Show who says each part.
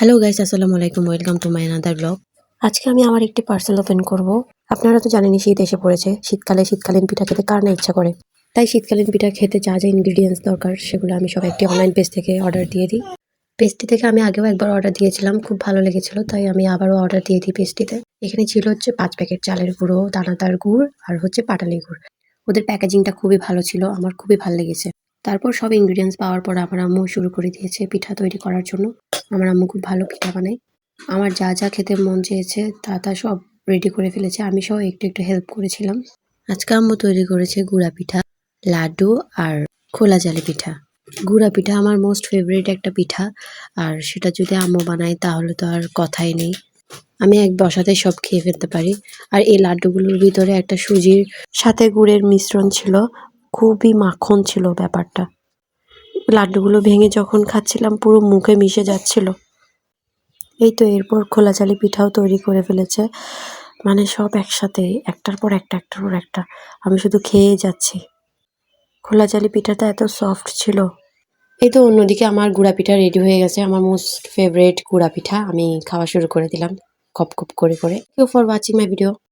Speaker 1: Hello guys আসসালামু আলাইকুম welcome to my another vlog আজকে আমি আমার একটি পার্সেল ওপেন করব। আপনারা তো জানেনই শীত এসে পড়েছে। শীতকালে শীতকালীন পিঠা খেতে কার না ইচ্ছা করে। তাই শীতকালীন পিঠা খেতে যা যা ইনগ্রিডিয়েন্টস দরকার, সেগুলো আমি সব একটি অনলাইন পেজ থেকে অর্ডার দিয়ে দিই। পেজটি থেকে আমি আগেও একবার অর্ডার দিয়েছিলাম, খুব ভালো লেগেছিল, তাই আমি আবারও অর্ডার দিয়ে দিই পেজটিতে এখানে ছিল হচ্ছে পাঁচ প্যাকেট চালের গুঁড়ো, দানাদার গুড় আর হচ্ছে পাটালি গুড়। ওদের প্যাকেজিংটা খুবই ভালো ছিল, আমার খুবই ভালো লেগেছে। তারপর সব ইনগ্রিডিয়েন্টস পাওয়ার পর আমার আম্মু শুরু করে দিয়েছে পিঠা তৈরি করার জন্য। আমার আম্মু খুব ভালো পিঠা বানায়। আমার যা যা খেতে মন চেয়েছে তা তা সব রেডি করে ফেলেছে। আমি সব একটু একটু হেল্প করেছিলাম। আজকে আম্মু তৈরি করেছে গুড়া পিঠা, লাড্ডু আর খোলা জালি পিঠা। গুড়া পিঠা আমার মোস্ট ফেভারিট একটা পিঠা। আর সেটা যদি আম্মু বানায় তাহলে তো আর কথাই নেই। আমি এক বসাতে সব খেয়ে ফেলতে পারি। আর এই লাড্ডুগুলোর ভিতরে একটা সুজির সাথে গুড়ের মিশ্রণ ছিল। খুবই মাখন ছিল ব্যাপারটা। লাড্ডুগুলো ভেঙে যখন খাচ্ছিলাম, পুরো মুখে মিশে যাচ্ছিল। এই তো এরপর খোলা চালি পিঠাও তৈরি করে ফেলেছে। মানে সব একসাথে, একটার পর একটা, একটার পর একটা। আমি শুধু খেয়ে যাচ্ছি। খোলা চালি পিঠাটা এত সফট ছিল। এই তো অন্যদিকে আমার গুড়া পিঠা রেডি হয়ে গেছে। আমার মোস্ট ফেভারিট গুড়া পিঠা। আমি খাওয়া শুরু করে দিলাম। কপ কপ করে করে। You for watching my video